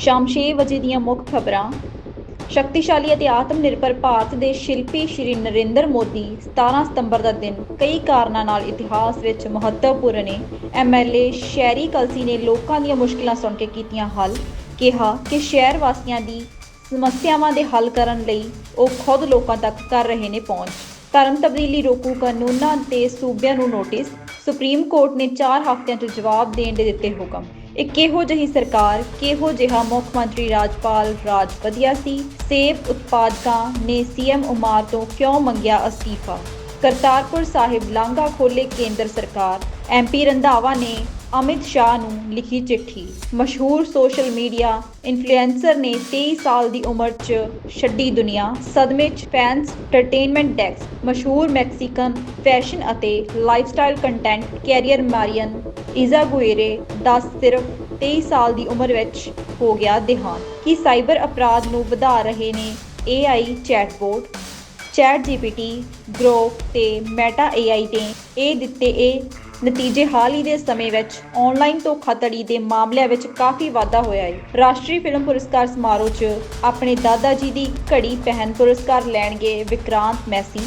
ਸ਼ਾਮ 6 ਵਜੇ ਦੀਆਂ ਮੁੱਖ ਖਬਰਾਂ। ਸ਼ਕਤੀਸ਼ਾਲੀ ਅਤੇ ਆਤਮ ਨਿਰਭਰ ਭਾਰਤ ਦੇ ਸ਼ਿਲਪੀ ਸ਼੍ਰੀ ਨਰਿੰਦਰ ਮੋਦੀ 17 ਸਤੰਬਰ ਦਾ ਦਿਨ ਕਈ ਕਾਰਨਾਂ ਨਾਲ ਇਤਿਹਾਸ ਵਿੱਚ ਮਹੱਤਵਪੂਰਨ ਹੈ ਐਮਐਲਏ ਸ਼ੈਰੀ ਕਲਸੀ ਨੇ ਲੋਕਾਂ ਦੀਆਂ ਮੁਸ਼ਕਲਾਂ ਸੁਣ ਕੇ ਕੀਤੀਆਂ ਹੱਲ, ਕਿਹਾ ਕਿ ਸ਼ਹਿਰ ਵਾਸੀਆਂ ਦੀ ਸਮੱਸਿਆਵਾਂ ਦੇ ਹੱਲ ਕਰਨ ਲਈ ਉਹ ਖੁਦ ਲੋਕਾਂ ਤੱਕ ਕਰ ਰਹੇ ਨੇ ਪਹੁੰਚ। ਧਰਮ ਤਬਦੀਲੀ ਰੋਕੂ ਕਾਨੂੰਨਾਂ ਤੇ ਸੂਬਿਆਂ ਨੂੰ ਨੋਟਿਸ, ਸੁਪਰੀਮ ਕੋਰਟ ਨੇ 4 ਹਫ਼ਤਿਆਂ 'ਚ ਜਵਾਬ ਦੇਣ ਦੇ ਦਿੱਤੇ ਹੁਕਮ। ਇਹ ਕਿਹੋ ਜਿਹੀ ਸਰਕਾਰ, ਕਿਹੋ ਜਿਹਾ ਮੁੱਖ ਮੰਤਰੀ ਰਾਜਪਾਲ ਰਾਜ ਵਧੀਆ ਸੀ? ਸੇਬ ਉਤਪਾਦਕਾਂ ਨੇ ਸੀਐਮ ਉਮਾਰ ਤੋਂ ਕਿਉਂ ਮੰਗਿਆ ਅਸਤੀਫਾ? ਕਰਤਾਰਪੁਰ ਸਾਹਿਬ ਲਾਂਘਾ ਖੋਲੇ ਕੇਂਦਰ ਸਰਕਾਰ ਐਮਪੀ ਰੰਧਾਵਾ ਨੇ ਅਮਿਤ ਸ਼ਾਹ ਨੂੰ ਲਿਖੀ ਚਿੱਠੀ। ਮਸ਼ਹੂਰ ਸੋਸ਼ਲ ਮੀਡੀਆ ਇਨਫਲੂਐਂਸਰ ਨੇ 23 ਸਾਲ ਦੀ ਉਮਰ 'ਚ ਛੱਡੀ ਦੁਨੀਆ। ਸਦਮੇ 'ਚ ਫੈਨਸ ਐਂਟਰਟੇਨਮੈਂਟ ਡੈਸਕ ਮਸ਼ਹੂਰ ਮੈਕਸੀਕਨ ਫੈਸ਼ਨ ਅਤੇ lifestyle content career Marian Izaguirre ਦਾ ਸਿਰਫ 23 ਸਾਲ ਦੀ ਉਮਰ ਵਿੱਚ ਹੋ ਗਿਆ ਦੇਹਾਂਤ। ਕੀ ਸਾਈਬਰ ਅਪਰਾਧ ਨੂੰ ਵਧਾ ਰਹੇ ਨੇ AI chatbot chat GPT Grok ਤੇ ਮੈਟਾ AI ਨੇ ਇਹ ਦਿੱਤੇ ਇਹ ਨਤੀਜੇ ਹਾਲ ਹੀ ਦੇ ਸਮੇਂ ਵਿੱਚ ਆਨਲਾਈਨ ਧੋਖਾਧੜੀ ਦੇ ਮਾਮਲਿਆਂ ਵਿੱਚ ਕਾਫੀ ਵਾਧਾ ਹੋਇਆ ਹੈ। ਰਾਸ਼ਟਰੀ ਫਿਲਮ ਪੁਰਸਕਾਰ ਸਮਾਰੋਹ 'ਚ ਆਪਣੇ ਦਾਦਾ ਜੀ ਦੀ ਘੜੀ ਪਹਿਨ ਪੁਰਸਕਾਰ ਲੈਣਗੇ ਵਿਕਰਾਂਤ ਮੈਸੀ,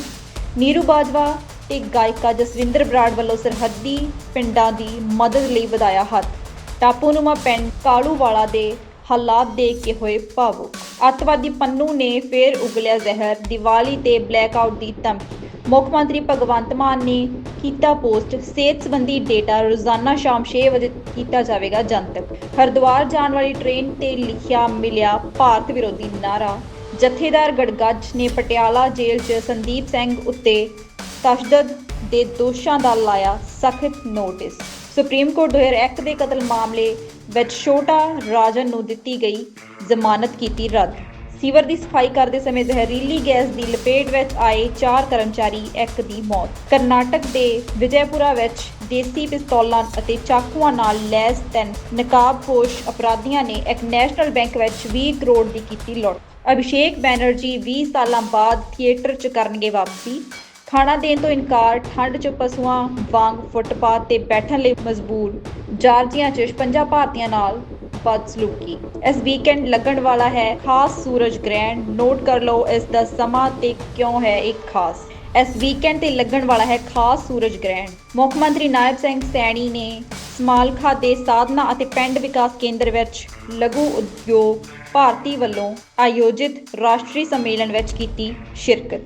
ਨੀਰੂ ਬਾਜਵਾ ਤੇ ਗਾਇਕਾ ਜਸਵਿੰਦਰ ਬਰਾੜ ਵੱਲੋਂ ਸਰਹੱਦੀ ਪਿੰਡਾਂ ਦੀ ਮਦਦ ਲਈ ਵਧਾਇਆ ਹੱਥ। ਟਾਪੂਨੁਮਾ ਪਿੰਡ ਕਾਲੂਵਾਲਾ ਦੇ ਹਾਲਾਤ ਦੇਖ ਕੇ ਹੋਏ ਭਾਵੁਕ। ਅੱਤਵਾਦੀ ਪੰਨੂ ਨੇ ਫੇਰ ਉਗਲਿਆ ਜ਼ਹਿਰ, ਦੀਵਾਲੀ ਤੇ ਬਲੈਕਆਊਟ ਦੀ ਧਮਕੀ। ਮੁੱਖ ਮੰਤਰੀ ਭਗਵੰਤ ਮਾਨ ਨੇ ਕੀਤਾ ਪੋਸਟ, ਸਿਹਤ ਸੰਬੰਧੀ ਡੇਟਾ ਰੋਜ਼ਾਨਾ ਸ਼ਾਮ 6 ਵਜੇ ਕੀਤਾ ਜਾਵੇਗਾ ਜਨਤਕ। ਹਰਿਦੁਆਰ ਜਾਣ ਵਾਲੀ ਟ੍ਰੇਨ ਤੇ ਲਿਖਿਆ ਮਿਲਿਆ ਭਾਰਤ ਵਿਰੋਧੀ ਨਾਰਾ ਜਥੇਦਾਰ ਗੜਗੱਜ ਨੇ ਪਟਿਆਲਾ ਜੇਲ੍ਹ 'ਚ ਸੰਦੀਪ ਸਿੰਘ ਉੱਤੇ ਤਸ਼ਦਦ ਦੇ ਦੋਸ਼ਾਂ ਦਾ ਲਾਇਆ ਸਖਤ ਨੋਟਿਸ। ਸੁਪਰੀਮ ਕੋਰਟ 2001 ਦੇ ਕਤਲ ਮਾਮਲੇ ਵਿੱਚ ਛੋਟਾ ਰਾਜਨ ਨੂੰ ਦਿੱਤੀ ਗਈ ਜ਼ਮਾਨਤ ਕੀਤੀ ਰੱਦ। ਸੀਵਰ ਦੀ ਸਫ਼ਾਈ ਕਰਦੇ ਸਮੇਂ ਜ਼ਹਿਰੀਲੀ ਗੈਸ ਦੀ ਲਪੇਟ ਵਿੱਚ ਆਏ ਚਾਰ ਕਰਮਚਾਰੀ, ਇੱਕ ਦੀ ਮੌਤ। ਕਰਨਾਟਕ ਦੇ ਵਿਜੈਪੁਰਾ ਵਿੱਚ ਦੇਸੀ ਪਿਸਤੌਲਾਂ ਅਤੇ ਚਾਕੂਆਂ ਨਾਲ ਲੈਸ ਤਿੰਨ ਨਕਾਬਪੋਸ਼ ਅਪਰਾਧੀਆਂ ਨੇ ਇੱਕ ਨੈਸ਼ਨਲ ਬੈਂਕ ਵਿੱਚ 20 ਕਰੋੜ ਦੀ ਕੀਤੀ ਲੁੱਟ। ਅਭਿਸ਼ੇਕ ਬੈਨਰਜੀ 20 ਸਾਲਾਂ ਬਾਅਦ ਥੀਏਟਰ 'ਚ ਕਰਨਗੇ ਵਾਪਸੀ। ਖਾਣਾ ਦੇਣ ਤੋਂ ਇਨਕਾਰ, ਠੰਡ 'ਚ ਪਸ਼ੂਆਂ ਵਾਂਗ ਫੁੱਟਪਾਥ ਤੇ ਬੈਠਣ ਲਈ ਮਜਬੂਰ। ਜਾਰਜੀਆ 'ਚ 56 ਭਾਰਤੀਆਂ ਨਾਲ ਬਦਸਲੂਕੀ ਇਸ ਵੀਕਐਂਡ ਲੱਗਣ ਵਾਲਾ ਹੈ ਖਾਸ ਸੂਰਜ ਗ੍ਰਹਿਣ। ਨੋਟ ਕਰ ਲਓ, ਇਸ ਦਾ ਸਮਾਂ ਤੇ ਕਿਉਂ ਹੈ ਇੱਕ ਖਾਸ? ਇਸ ਵੀਕਐਂਡ ਤੇ ਲੱਗਣ ਵਾਲਾ ਹੈ ਖਾਸ ਸੂਰਜ ਗ੍ਰਹਿਣ। ਮੁੱਖ ਮੰਤਰੀ ਨਾਇਬ ਸਿੰਘ ਸੈਣੀ ਨੇ ਸਮਾਲਖਾ ਦੇ ਸਾਧਨਾ ਅਤੇ ਪਿੰਡ ਵਿਕਾਸ ਕੇਂਦਰ ਵਿੱਚ ਲਘੂ ਉਦਯੋਗ ਭਾਰਤੀ ਵੱਲੋਂ ਆਯੋਜਿਤ ਰਾਸ਼ਟਰੀ ਸੰਮੇਲਨ ਵਿੱਚ ਕੀਤੀ ਸ਼ਿਰਕਤ।